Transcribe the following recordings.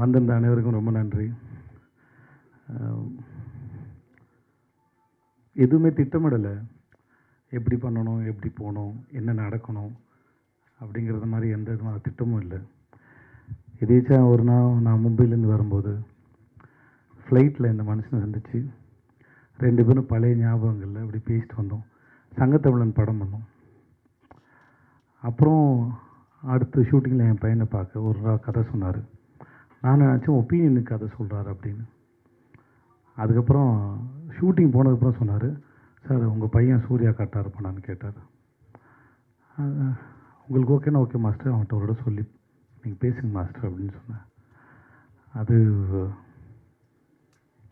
வந்திருந்த அனைவருக்கும் ரொம்ப நன்றி. எதுவுமே திட்டமிடலை. எப்படி பண்ணணும் எப்படி போகணும் என்ன நடக்கணும் அப்படிங்கிறது மாதிரி எந்த விதமான திட்டமும் இல்லை. எதேச்சா ஒரு நாள் நான் மும்பையிலேருந்து வரும்போது ஃப்ளைட்டில் இந்த மனுஷனை சந்திச்சு ரெண்டு பேரும் பழைய ஞாபகங்களில் இப்படி பேசிட்டு வந்தோம். சங்கத்தமிழன் படம் பண்ணோம். அப்புறம் அடுத்த ஷூட்டிங்கில் என் பையனை பார்க்க ஒரு கதை சொன்னார். நான் நினச்சேன் ஒப்பீனியனுக்கு கதை சொல்கிறாரு அப்படின்னு. அதுக்கப்புறம் ஷூட்டிங் போனதுக்கப்புறம் சொன்னார் சார் உங்கள் பையன் சூர்யா கரெக்டாக இருப்பானான்னு கேட்டார். உங்களுக்கு ஓகேனா ஓகே மாஸ்டர் அவன்கிட்ட ஒரு தடவை சொல்லி நீங்கள் பேசுங்க மாஸ்டர் அப்படின்னு சொன்னேன் அது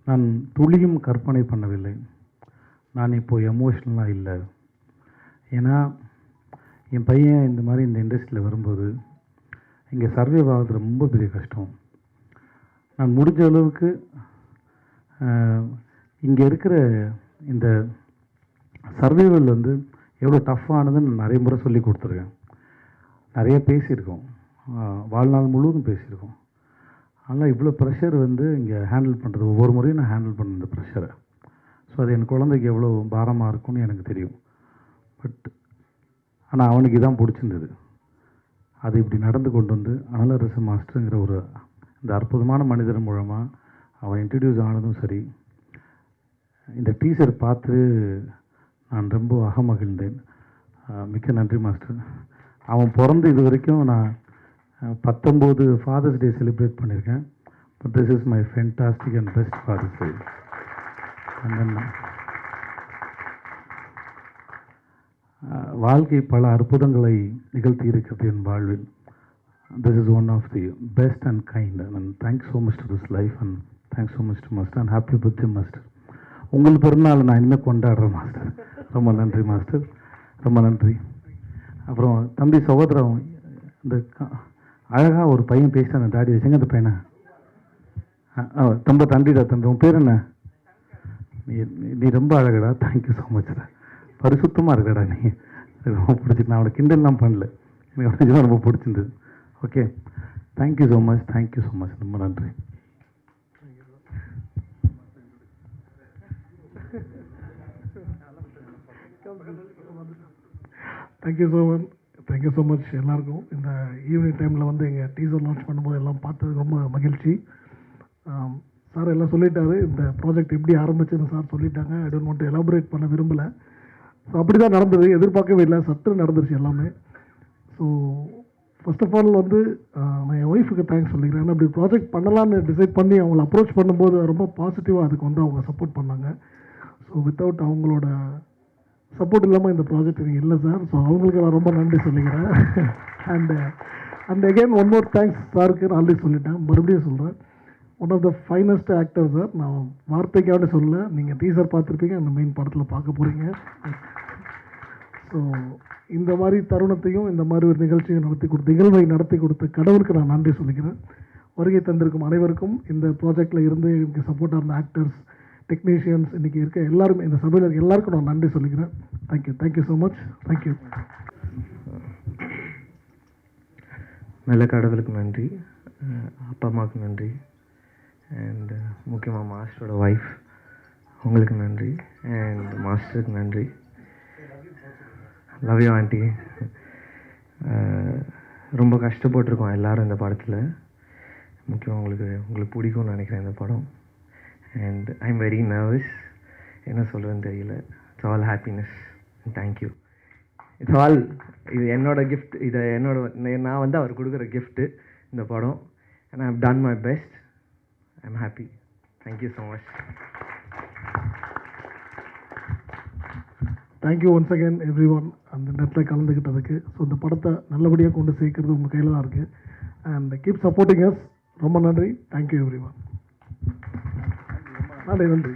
நான் துளியும் கற்பனை பண்ணவில்லை. நான் இப்போ எமோஷ்னலாக இல்லை. ஏன்னா என் பையன் இந்த மாதிரி இந்த இண்டஸ்ட்ரியில் வரும்போது இங்கே சர்வே ஆகிறது ரொம்ப பெரிய கஷ்டம். நான் முடிஞ்ச அளவுக்கு இங்கே இருக்கிற இந்த சர்வைவல் வந்து எவ்வளோ டஃப்பானதுன்னு நான் நிறைய முறை சொல்லி கொடுத்துருக்கேன். நிறைய பேசியிருக்கோம். வாழ்நாள் முழுவதும் பேசியிருக்கோம். ஆனால் இவ்வளோ ப்ரெஷர் வந்து இங்கே ஹேண்டில் பண்ணுறது ஒவ்வொரு முறையும் நான் ஹேண்டில் பண்ண இந்த ப்ரெஷரை ஸோ அது என் குழந்தைக்கு எவ்வளோ பாரமாக இருக்கும்னு எனக்கு தெரியும். பட் ஆனால் அவனுக்கு இதான் பிடிச்சிருந்தது. அது இப்படி நடந்து கொண்டு வந்து அனலரசு மாஸ்டருங்கிற ஒரு இந்த அற்புதமான மனிதர் மூலமாக அவன் இன்ட்ரடியூஸ் ஆனதும் சரி. இந்த டீச்சர் பார்த்து நான் ரொம்ப அகமகிழ்ந்தேன். மிக்க நன்றி மாஸ்டர். அவன் பிறந்து இது வரைக்கும் நான் பத்தொம்போது ஃபாதர்ஸ் டே செலிப்ரேட் பண்ணியிருக்கேன். But this is my fantastic and best Father's Day அந்த வாழ்க்கை பல அற்புதங்களை நிகழ்த்தி இருக்கிறது என் வாழ்வில். This is one of the best and kind and thanks so much to this life and thanks so much to master and happy birthday master உங்கள் பிறநாள் நான் இனிமேல் கொண்டாடுறேன் மாஸ்டர் ரொம்ப நன்றி மாஸ்டர் ரொம்ப நன்றி. அப்புறம் தம்பி சகோதரம் இந்த அழகாக ஒரு பையன் பேசிட்டு அந்த தாடி வச்சுங்க அந்த பையனை? தம்ப தண்டிடா தம்பி. உன் பேர் என்ன? நீ நீ- நீ ரொம்ப அழகடா. தேங்க்யூ ஸோ மச்டா பரிசுத்தமாக இருக்கடா நீ? எனக்கு ரொம்ப பிடிச்சிருக்கு. நான் அவனை கிண்டல்லாம் பண்ணல. எனக்கு அவனை ரொம்ப பிடிச்சிருந்தது. Okay thank you so much thank you so much ரொம்ப நன்றி. Thank you so much thank you so much எல்லாருக்கும். இந்த ஈவினிங் டைமில் வந்து எங்கள் டீசர் லான்ச் பண்ணும்போது எல்லாம் பார்த்தது ரொம்ப மகிழ்ச்சி. சார் எல்லாம் சொல்லிட்டாரு. இந்த ப்ராஜெக்ட் எப்படி ஆரம்பிச்சுன்னு சார் சொல்லிட்டாங்க. ஐ டோன்ட் வாண்ட் எலாபரேட் பண்ண விரும்பலை. ஸோ அப்படி தான் நடந்தது. எதிர்பார்க்கவே இல்லை. சற்று நடந்துருச்சு எல்லாமே. ஸோ ஃபஸ்ட் ஆஃப் ஆல் வந்து நான் என் ஒய்ஃபுக்கு தேங்க்ஸ் சொல்லிக்கிறேன். ஏன்னா இப்படி ப்ராஜெக்ட் பண்ணலான்னு டிசைட் பண்ணி அவங்கள அப்ரோச் பண்ணும்போது ரொம்ப பாசிட்டிவாக அதுக்கு வந்து அவங்க சப்போர்ட் பண்ணாங்க. ஸோ வித்தவுட் அவங்களோட சப்போர்ட் இல்லாமல் இந்த ப்ராஜெக்ட் எனக்கு இல்லை சார் ஸோ அவங்களுக்கு நான் ரொம்ப நன்றி சொல்லிக்கிறேன். And and again one more thanks சாருக்கு நான் ஆல்ரெடி சொல்லிட்டேன். மறுபடியும் சொல்கிறேன் one of the finest actor sir நான் வார்த்தைக்காக சொல்ல நீங்கள் டீசர் பார்த்துருப்பீங்க அந்த மெயின் படத்தில் பார்க்க போகிறீங்க ஸோ இந்த மாதிரி தருணத்தையும் இந்த மாதிரி ஒரு நிகழ்ச்சியை நடத்தி கொடுத்து நிகழ்வை நடத்தி கொடுத்த கடவுளுக்கு நான் நன்றி சொல்லிக்கிறேன். வருகை தந்திருக்கும் அனைவருக்கும் இந்த ப்ராஜெக்டில் இருந்து எனக்கு சப்போர்ட்டாக இருந்த ஆக்டர்ஸ் டெக்னீஷியன்ஸ் இன்றைக்கி இருக்க எல்லாருமே இந்த சபையில் இருக்க எல்லாருக்கும் நான் நன்றி சொல்லிக்கிறேன். Thank you thank you so much thank you நல்ல கடவுளுக்கு நன்றி. அப்பா அம்மாவுக்கு நன்றி. அண்ட் uh, முக்கியமாக மாஸ்டரோட ஒய்ஃப் உங்களுக்கு நன்றி. அண்ட் மாஸ்டருக்கு நன்றி. லவ் யூ ஆண்டி ரொம்ப கஷ்டப்பட்டிருக்கோம் எல்லோரும் இந்த படத்தில். முக்கியமாக உங்களுக்கு உங்களுக்கு பிடிக்கும்னு நினைக்கிறேன் இந்த படம். And I am very nervous என்ன சொல்கிறேன்னு தெரியல. It's all happiness thank you it's all இது என்னோட கிஃப்ட் இதை என்னோட நான் வந்து அவர் கொடுக்குற கிஃப்ட்டு இந்த படம். And I have done my best I am happy thank you so much thank you once again everyone அந்த நேரத்தில் கலந்துக்கிட்டதுக்கு ஸோ இந்த படத்தை நல்லபடியாக கொண்டு சேர்க்கறது உங்கள் கையில் தான் இருக்குது அண்ட் கீப் சப்போர்ட்டிங் அஸ் ரொம்ப நன்றி. தேங்க்யூ எவ்ரி ஒன் நன்றி நன்றி.